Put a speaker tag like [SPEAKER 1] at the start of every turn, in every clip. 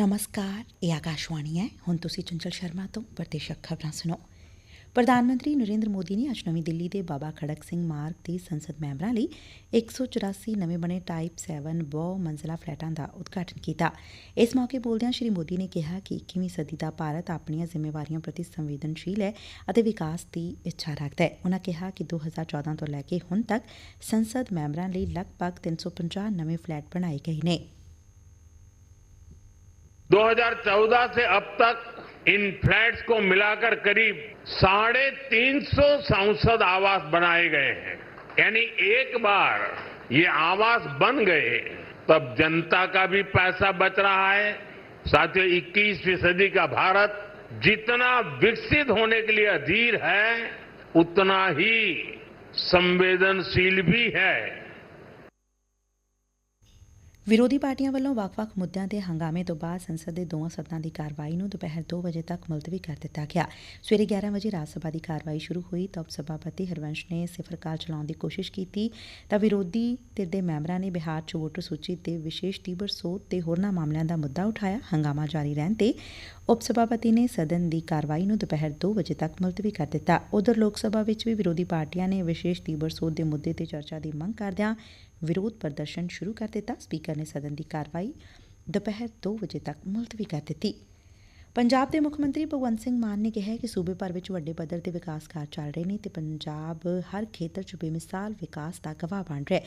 [SPEAKER 1] ਨਮਸਕਾਰ ਇਹ ਆਕਾਸ਼ਵਾਣੀ ਹੈ ਹੁਣ ਤੁਸੀਂ ਚੰਚਲ ਸ਼ਰਮਾ ਤੋਂ ਪ੍ਰਤੀਸ਼ਕ ਖਬਰਾਂ ਸੁਣੋ ਪ੍ਰਧਾਨ ਮੰਤਰੀ ਨਰਿੰਦਰ ਮੋਦੀ ਨੇ ਅੱਜ ਨਵੀਂ ਦਿੱਲੀ ਦੇ ਬਾਬਾ ਖੜਕ ਸਿੰਘ ਮਾਰਗ ਤੇ ਸੰਸਦ ਮੈਂਬਰਾਂ ਲਈ 184 ਨਵੇਂ ਬਣੇ ਟਾਈਪ 7 ਬਹੁ ਮੰਜ਼ਲਾ ਫਲੈਟਾਂ ਦਾ ਉਦਘਾਟਨ ਕੀਤਾ ਇਸ ਮੌਕੇ ਬੋਲਦਿਆਂ ਸ਼੍ਰੀ ਮੋਦੀ ਨੇ ਕਿਹਾ ਕਿ 21ਵੀਂ ਸਦੀ ਦਾ ਭਾਰਤ ਆਪਣੀਆਂ ਜ਼ਿੰਮੇਵਾਰੀਆਂ ਪ੍ਰਤੀ ਸੰਵੇਦਨਸ਼ੀਲ ਹੈ ਅਤੇ ਵਿਕਾਸ ਦੀ ਇੱਛਾ ਰੱਖਦਾ ਹੈ ਉਨ੍ਹਾਂ ਕਿਹਾ ਕਿ 2014 ਤੋਂ ਲੈ ਕੇ ਹੁਣ ਤੱਕ ਸੰਸਦ ਮੈਂਬਰਾਂ ਲਈ ਲਗਭਗ 350 ਨਵੇਂ ਫਲੈਟ ਬਣਾਏ ਗਏ ਨੇ
[SPEAKER 2] 2014 से अब तक इन फ्लैट्स को मिलाकर करीब साढ़े तीन सौ संसद आवास बनाए गए हैं। यानी एक बार ये आवास बन गए, तब जनता का भी पैसा बच रहा है। साथियों 21वीं सदी का भारत जितना विकसित होने के लिए अधीर है, उतना ही संवेदनशील भी है।
[SPEAKER 1] ਵਿਰੋਧੀ ਪਾਰਟੀਆਂ ਵੱਲੋਂ ਵੱਖ-ਵੱਖ ਮੁੱਦਿਆਂ ਤੇ ਹੰਗਾਮੇ ਤੋਂ ਬਾਅਦ ਸੰਸਦ ਦੇ ਦੋਵਾਂ ਸਦਨਾਂ ਦੀ ਕਾਰਵਾਈ ਨੂੰ ਦੁਪਹਿਰ 2 ਵਜੇ ਤੱਕ ਮੁਲਤਵੀ ਕਰ ਦਿੱਤਾ ਗਿਆ। ਸਵੇਰੇ 11 ਵਜੇ ਰਾਜ ਸਭਾ ਦੀ ਕਾਰਵਾਈ ਸ਼ੁਰੂ ਹੋਈ ਤਾਂ ਉਪ ਸਭਾਪਤੀ ਹਰਵੰਸ਼ ਨੇ ਸਿਫਰ ਕਾਲ ਚਲਾਉਣ ਦੀ ਕੋਸ਼ਿਸ਼ ਕੀਤੀ ਤਾਂ ਵਿਰੋਧੀ ਧਿਰ ਦੇ ਮੈਂਬਰਾਂ ਨੇ ਬਿਹਾਰ ਚ ਵੋਟਰ ਸੂਚੀ ਤੇ ਵਿਸ਼ੇਸ਼ ਤੀਬਰ ਸੋਧ ਤੇ ਹੋਰਨਾਂ ਮਾਮਲਿਆਂ ਦਾ ਮੁੱਦਾ ਉਠਾਇਆ। ਹੰਗਾਮਾ ਜਾਰੀ ਰਹਿਣ ਤੇ ਉਪ ਸਭਾਪਤੀ ਨੇ ਸਦਨ ਦੀ ਕਾਰਵਾਈ ਨੂੰ ਦੁਪਹਿਰ 2 ਵਜੇ ਤੱਕ ਮੁਲਤਵੀ ਕਰ ਦਿੱਤਾ। ਉਧਰ ਲੋਕ ਸਭਾ ਵਿੱਚ ਵੀ ਵਿਰੋਧੀ ਪਾਰਟੀਆਂ ਨੇ ਵਿਸ਼ੇਸ਼ ਤੀਬਰ ਸੋਧ ਦੇ ਮੁੱਦੇ ਤੇ ਚਰਚਾ ਦੀ ਮੰਗ ਕਰਦਿਆਂ ਵਿਰੋਧ ਪ੍ਰਦਰਸ਼ਨ ਸ਼ੁਰੂ ਕਰ ਦਿੱਤਾ। ਸਪੀਕਰ ਨੇ ਸਦਨ ਦੀ ਕਾਰਵਾਈ ਦੁਪਹਿਰ 2 ਵਜੇ ਤੱਕ ਮੁਲਤਵੀ ਕਰ ਦਿੱਤੀ। ਪੰਜਾਬ ਦੇ ਮੁੱਖ ਮੰਤਰੀ ਭਗਵੰਤ ਸਿੰਘ ਮਾਨ ਨੇ ਕਿਹਾ ਕਿ ਸੂਬੇ ਭਰ ਵਿੱਚ ਵੱਡੇ ਪੱਧਰ ਤੇ ਵਿਕਾਸ ਕਾਰਜ ਚੱਲ ਰਹੇ ਨੇ ਤੇ ਪੰਜਾਬ ਹਰ ਖੇਤਰ 'ਚ ਬੇਮਿਸਾਲ ਵਿਕਾਸ ਦਾ ਗਵਾਹ ਬਣ ਰਿਹਾ ਹੈ।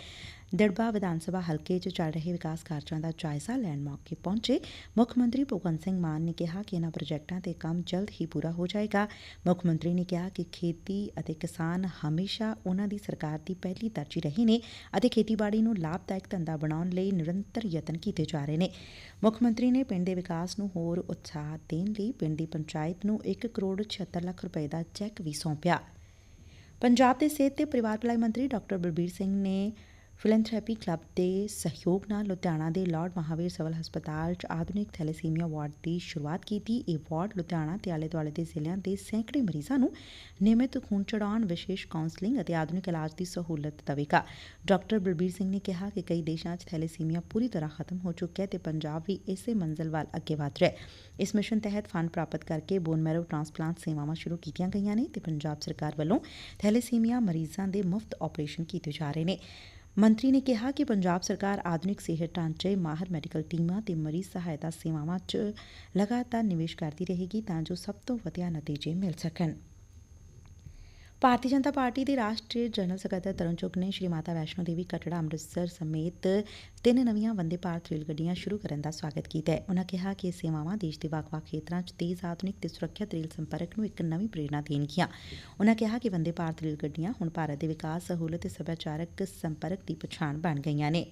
[SPEAKER 1] ਦਿੜਬਾ ਵਿਧਾਨ ਸਭਾ ਹਲਕੇ 'ਚ ਚੱਲ ਰਹੇ ਵਿਕਾਸ ਕਾਰਜਾਂ ਦਾ ਜਾਇਜ਼ਾ ਲੈਣ ਮੌਕੇ ਪਹੁੰਚੇ ਮੁੱਖ ਮੰਤਰੀ ਭਗਵੰਤ ਸਿੰਘ ਮਾਨ ਨੇ ਕਿਹਾ ਕਿ ਇਨ੍ਹਾਂ ਪ੍ਰੋਜੈਕਟਾਂ ਤੇ ਕੰਮ ਜਲਦ ਹੀ ਪੂਰਾ ਹੋ ਜਾਏਗਾ। ਮੁੱਖ ਮੰਤਰੀ ਨੇ ਕਿਹਾ ਕਿ ਖੇਤੀ ਅਤੇ ਕਿਸਾਨ ਹਮੇਸ਼ਾ ਉਨ੍ਹਾਂ ਦੀ ਸਰਕਾਰ ਦੀ ਪਹਿਲੀ ਤਰਜੀਹ ਰਹੇ ਨੇ ਅਤੇ ਖੇਤੀਬਾੜੀ ਨੂੰ ਲਾਭਦਾਇਕ ਧੰਦਾ ਬਣਾਉਣ ਲਈ ਨਿਰੰਤਰ ਯਤਨ ਕੀਤੇ ਜਾ ਰਹੇ ਨੇ। ਮੁੱਖ ਮੰਤਰੀ ਨੇ ਪਿੰਡ ਦੇ ਵਿਕਾਸ ਨੂੰ ਹੋਰ ਉਤਸ਼ਾਹ ਦੇਣ ਲਈ ਪਿੰਡ ਦੀ ਪੰਚਾਇਤ ਨੂੰ 1 ਕਰੋੜ 76 ਲੱਖ ਰੁਪਏ ਦਾ ਚੈੱਕ ਵੀ ਸੌਂਪਿਆ। ਪੰਜਾਬ ਦੇ ਸਿਹਤ ਤੇ ਪਰਿਵਾਰ ਭਲਾਈ ਮੰਤਰੀ ਡਾਕਟਰ ਬਲਬੀਰ ਸਿੰਘ ਨੇ ਫਿਲੈਂਥਰੈਪੀ ਕਲੱਬ ਦੇ ਸਹਿਯੋਗ ਨਾਲ ਲੁਧਿਆਣਾ ਦੇ ਲਾਰਡ ਮਹਾਵੀਰ ਸਿਵਲ ਹਸਪਤਾਲ 'ਚ ਆਧੁਨਿਕ ਥੈਲੇਸੀਮੀਆ ਵਾਰਡ ਦੀ ਸ਼ੁਰੂਆਤ ਕੀਤੀ। ਇਹ ਵਾਰਡ ਲੁਧਿਆਣਾ ਤੇ ਆਲੇ ਦੁਆਲੇ ਦੇ ਜ਼ਿਲ੍ਹਿਆਂ ਦੇ ਸੈਂਕੜੇ ਮਰੀਜ਼ਾਂ ਨੂੰ ਨਿਯਮਿਤ ਖੂਨ ਚੜਾਉਣ ਵਿਸ਼ੇਸ਼ ਕਾਉਂਸਲਿੰਗ ਅਤੇ ਆਧੁਨਿਕ ਇਲਾਜ ਦੀ ਸਹੂਲਤ ਦੇਵੇਗਾ। ਡਾਕਟਰ ਬਲਬੀਰ ਸਿੰਘ ਨੇ ਕਿਹਾ ਕਿ ਕਈ ਦੇਸ਼ਾਂ 'ਚ ਥੈਲੇਸੀਮੀਆ ਪੂਰੀ ਤਰ੍ਹਾਂ ਖਤਮ ਹੋ ਚੁੱਕਿਆ ਹੈ ਤੇ ਪੰਜਾਬ ਵੀ ਇਸੇ ਮੰਜ਼ਿਲ ਵੱਲ ਅੱਗੇ ਵਧ ਰਿਹਾ ਹੈ। ਇਸ ਮਿਸ਼ਨ ਤਹਿਤ ਫੰਡ ਪ੍ਰਾਪਤ ਕਰਕੇ ਬੋਨ ਮੈਰੋ ਟ੍ਰਾਂਸਪਲਾਂਟ ਸੇਵਾਵਾਂ ਸ਼ੁਰੂ ਕੀਤੀਆਂ ਗਈਆਂ ਨੇ ਤੇ ਪੰਜਾਬ ਸਰਕਾਰ ਵੱਲੋਂ ਥੈਲੇਸੀਮੀਆ ਮਰੀਜ਼ਾਂ ਦੇ ਮੁਫਤ ਆਪਰੇਸ਼ਨ ਕੀਤੇ ਜਾ ਰਹੇ ਨੇ। ਮੰਤਰੀ ਨੇ ਕਿਹਾ ਕਿ ਪੰਜਾਬ ਸਰਕਾਰ ਆਧੁਨਿਕ ਸਿਹਤ ਢਾਂਚੇ, ਮਾਹਰ ਮੈਡੀਕਲ ਟੀਮਾਂ ਤੇ ਮਰੀਜ਼ ਸਹਾਇਤਾ ਸੇਵਾਵਾਂ 'ਚ ਲਗਾਤਾਰ ਨਿਵੇਸ਼ ਕਰਦੀ ਰਹੇਗੀ ਤਾਂ ਜੋ ਸਭ ਤੋਂ ਵਧੀਆ ਨਤੀਜੇ ਮਿਲ ਸਕਣ। ਭਾਰਤੀ ਜਨਤਾ ਪਾਰਟੀ ਦੇ ਰਾਸ਼ਟਰੀ ਜਨਰਲ ਸਕੱਤਰ ਤਰੁਣ ਚੁੱਗ ਨੇ ਸ਼੍ਰੀ ਮਾਤਾ ਵੈਸ਼ਨੋ ਦੇਵੀ ਕਟੜਾ ਅੰਮ੍ਰਿਤਸਰ ਸਮੇਤ ਤਿੰਨ ਨਵੀਆਂ ਵੰਦੇ ਭਾਰਤ ਰੇਲ ਗੱਡੀਆਂ ਸ਼ੁਰੂ ਕਰਨ ਦਾ ਸਵਾਗਤ ਕੀਤਾ ਹੈ। ਉਨ੍ਹਾਂ ਕਿਹਾ ਕਿ ਇਹ ਸੇਵਾਵਾਂ ਦੇਸ਼ ਦੇ ਵੱਖ-ਵੱਖ ਖੇਤਰਾਂ 'ਚ ਤੇਜ਼ ਆਧੁਨਿਕ ਤੇ ਸੁਰੱਖਿਅਤ ਰੇਲ ਸੰਪਰਕ ਨੂੰ ਇੱਕ ਨਵੀਂ ਪ੍ਰੇਰਣਾ ਦੇਣਗੀਆਂ। ਉਨ੍ਹਾਂ ਕਿਹਾ ਕਿ ਵੰਦੇ ਭਾਰਤ ਰੇਲ ਗੱਡੀਆਂ ਹੁਣ ਭਾਰਤ ਦੇ ਵਿਕਾਸ, ਸਹੂਲਤ ਤੇ ਸੱਭਿਆਚਾਰਕ ਸੰਪਰਕ ਦੀ ਪਛਾਣ ਬਣ ਗਈਆਂ ਨੇ।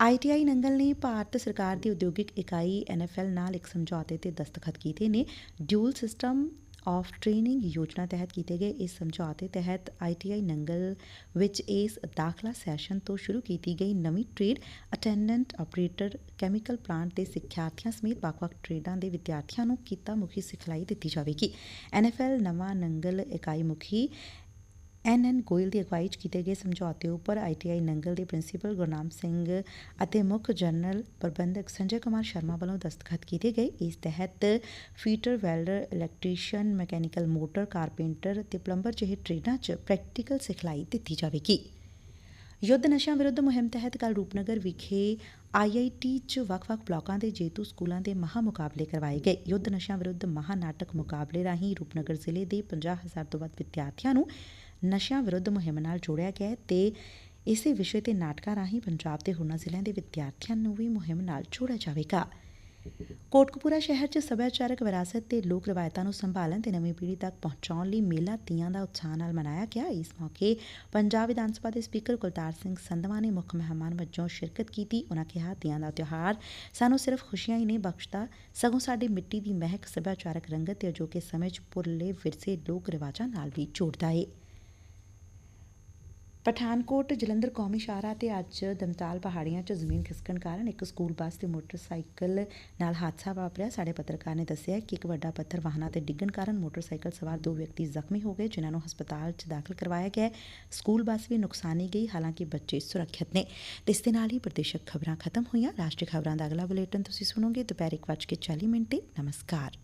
[SPEAKER 1] ਆਈਟੀਆਈ ਨੰਗਲ ਨੇ ਭਾਰਤ ਸਰਕਾਰ ਦੀ ਉਦਯੋਗਿਕ ਇਕਾਈ ਐਨਐਫਐਲ ਨਾਲ ਇੱਕ ਸਮਝੌਤੇ ਤੇ ਦਸਤਖਤ ਕੀਤੇ ਨੇ। ਡਿਊਲ ਸਿਸਟਮ ਆਫ ਟ੍ਰੇਨਿੰਗ ਯੋਜਨਾ ਤਹਿਤ ਕੀਤੇ ਗਏ ਇਸ ਸਮਝੌਤੇ ਤਹਿਤ ਆਈਟੀਆਈ ਨੰਗਲ ਵਿੱਚ ਇਸ ਦਾਖਲਾ ਸੈਸ਼ਨ ਤੋਂ ਸ਼ੁਰੂ ਕੀਤੀ ਗਈ ਨਵੀਂ trade attendant operator chemical plant ਦੇ ਸਿੱਖਿਆਰਥੀਆਂ ਸਮੇਤ ਵੱਖ-ਵੱਖ ਟ੍ਰੇਡਾਂ ਦੇ ਵਿਦਿਆਰਥੀਆਂ ਨੂੰ ਕੀਤਾ ਮੁਖੀ ਸਿਖਲਾਈ ਦਿੱਤੀ ਜਾਵੇਗੀ। ਐਨਐਫਐਲ ਨਵਾਂ ਨੰਗਲ ਇਕਾਈ ਮੁਖੀ ਐਨ ਐਨ ਗੋਇਲ ਦੀ ਅਗਵਾਈ 'ਚ ਕੀਤੇ ਗਏ ਸਮਝੌਤੇ ਉੱਪਰ ਆਈਟੀਆਈ ਨੰਗਲ ਦੇ ਪ੍ਰਿੰਸੀਪਲ ਗੁਰਨਾਮ ਸਿੰਘ ਅਤੇ ਮੁੱਖ ਜਨਰਲ ਪ੍ਰਬੰਧਕ ਸੰਜੇ ਕੁਮਾਰ ਸ਼ਰਮਾ ਵੱਲੋਂ ਦਸਤਖਤ ਕੀਤੇ ਗਏ। ਇਸ ਤਹਿਤ fitter, welder, electrician, mechanical motor, carpenter ਤੇ ਪਲੰਬਰ ਜਿਹੇ ਟ੍ਰੇਡਾਂ 'ਚ ਪ੍ਰੈਕਟੀਕਲ ਸਿਖਲਾਈ ਦਿੱਤੀ ਜਾਵੇਗੀ। ਯੁੱਧ ਨਸ਼ਿਆਂ ਵਿਰੁੱਧ ਮੁਹਿੰਮ ਤਹਿਤ ਕੱਲ ਰੂਪਨਗਰ ਵਿਖੇ ਆਈਆਈਟੀ 'ਚ ਵੱਖ-ਵੱਖ ਬਲਾਕਾਂ ਦੇ ਜੇਤੂ ਸਕੂਲਾਂ ਦੇ ਮਹਾ ਮੁਕਾਬਲੇ ਕਰਵਾਏ ਗਏ। ਯੁੱਧ ਨਸ਼ਿਆਂ ਵਿਰੁੱਧ ਮਹਾ ਨਾਟਕ ਮੁਕਾਬਲੇ ਰਾਹੀਂ ਰੂਪਨਗਰ ਜ਼ਿਲ੍ਹੇ ਦੇ 50000 ਤੋਂ ਵੱਧ ਵਿਦਿਆਰਥੀਆਂ ਨੂੰ ਨਸ਼ਿਆਂ ਵਿਰੁੱਧ ਮੁਹਿੰਮ ਨਾਲ ਜੋੜਿਆ ਗਿਆ ਤੇ ਇਸੇ ਵਿਸ਼ੇ ਤੇ ਨਾਟਕਾਂ ਰਾਹੀਂ ਪੰਜਾਬ ਦੇ ਹੋਰਨਾਂ ਜ਼ਿਲ੍ਹਿਆਂ ਦੇ ਵਿਦਿਆਰਥੀਆਂ ਨੂੰ ਵੀ ਮੁਹਿੰਮ ਨਾਲ ਜੋੜਿਆ ਜਾਵੇਗਾ। ਕੋਟਕਪੂਰਾ ਸ਼ਹਿਰ 'ਚ ਸੱਭਿਆਚਾਰਕ ਵਿਰਾਸਤ ਤੇ ਲੋਕ ਰਵਾਇਤਾਂ ਨੂੰ ਸੰਭਾਲਣ ਤੇ ਨਵੀਂ ਪੀੜ੍ਹੀ ਤੱਕ ਪਹੁੰਚਾਉਣ ਲਈ ਮੇਲਾ ਤੀਆਂ ਦਾ ਉਤਸ਼ਾਹ ਨਾਲ ਮਨਾਇਆ ਗਿਆ। ਇਸ ਮੌਕੇ ਪੰਜਾਬ ਵਿਧਾਨ ਸਭਾ ਦੇ ਸਪੀਕਰ ਕੁਲਤਾਰ ਸਿੰਘ ਸੰਧਵਾ ਨੇ ਮੁੱਖ ਮਹਿਮਾਨ ਵਜੋਂ ਸ਼ਿਰਕਤ ਕੀਤੀ। ਉਨ੍ਹਾਂ ਕਿਹਾ, ਤੀਆਂ ਦਾ ਤਿਉਹਾਰ ਸਾਨੂੰ ਸਿਰਫ ਖੁਸ਼ੀਆਂ ਹੀ ਨਹੀਂ, ਬਖਸ਼ਦਾ ਸਗੋਂ ਸਾਡੀ ਮਿੱਟੀ ਦੀ ਮਹਿਕ ਸੱਭਿਆਚਾਰਕ ਰੰਗਤ ਤੇ ਅਜੋਕੇ ਸਮੇਂ 'ਚ ਪੁਰਲੇ ਵਿਰਸੇ ਲੋਕ ਰਿਵਾਜਾਂ ਨਾਲ ਵੀ ਜੋੜਦਾ ਏ। ਪਠਾਨਕੋਟ ਜਲੰਧਰ ਕੌਮੀ ਸ਼ਾਹਰਾ ਤੇ ਅੱਜ ਦਮਤਾਲ ਪਹਾੜੀਆਂ 'ਚ ਜ਼ਮੀਨ ਖਿਸਕਣ ਕਾਰਨ ਇੱਕ ਸਕੂਲ ਬੱਸ ਤੇ ਮੋਟਰਸਾਈਕਲ ਨਾਲ ਹਾਦਸਾ ਵਾਪਰਿਆ। ਸਾਡੇ ਪੱਤਰਕਾਰ ਨੇ ਦੱਸਿਆ ਕਿ ਇੱਕ ਵੱਡਾ ਪੱਥਰ ਵਾਹਨਾਂ ਤੇ ਡਿੱਗਣ ਕਾਰਨ ਮੋਟਰਸਾਈਕਲ ਸਵਾਰ ਦੋ ਵਿਅਕਤੀ ਜ਼ਖਮੀ ਹੋ ਗਏ, ਜਿਨ੍ਹਾਂ ਨੂੰ ਹਸਪਤਾਲ 'ਚ ਦਾਖਲ ਕਰਵਾਇਆ ਗਿਆ ਹੈ। ਸਕੂਲ ਬੱਸ ਵੀ ਨੁਕਸਾਨੀ ਗਈ, ਹਾਲਾਂਕਿ ਬੱਚੇ ਸੁਰੱਖਿਅਤ ਨੇ। ਤੇ ਇਸ ਦੇ ਨਾਲ ਹੀ ਪ੍ਰਦੇਸ਼ਕ ਖਬਰਾਂ ਖਤਮ ਹੋਈਆਂ। ਰਾਸ਼ਟਰੀ ਖਬਰਾਂ ਦਾ ਅਗਲਾ ਬੁਲੇਟਿਨ ਤੁਸੀਂ ਸੁਣੋਗੇ ਦੁਪਹਿਰ 1:40 ਮਿੰਟ। ਤੇ ਨਮਸਕਾਰ।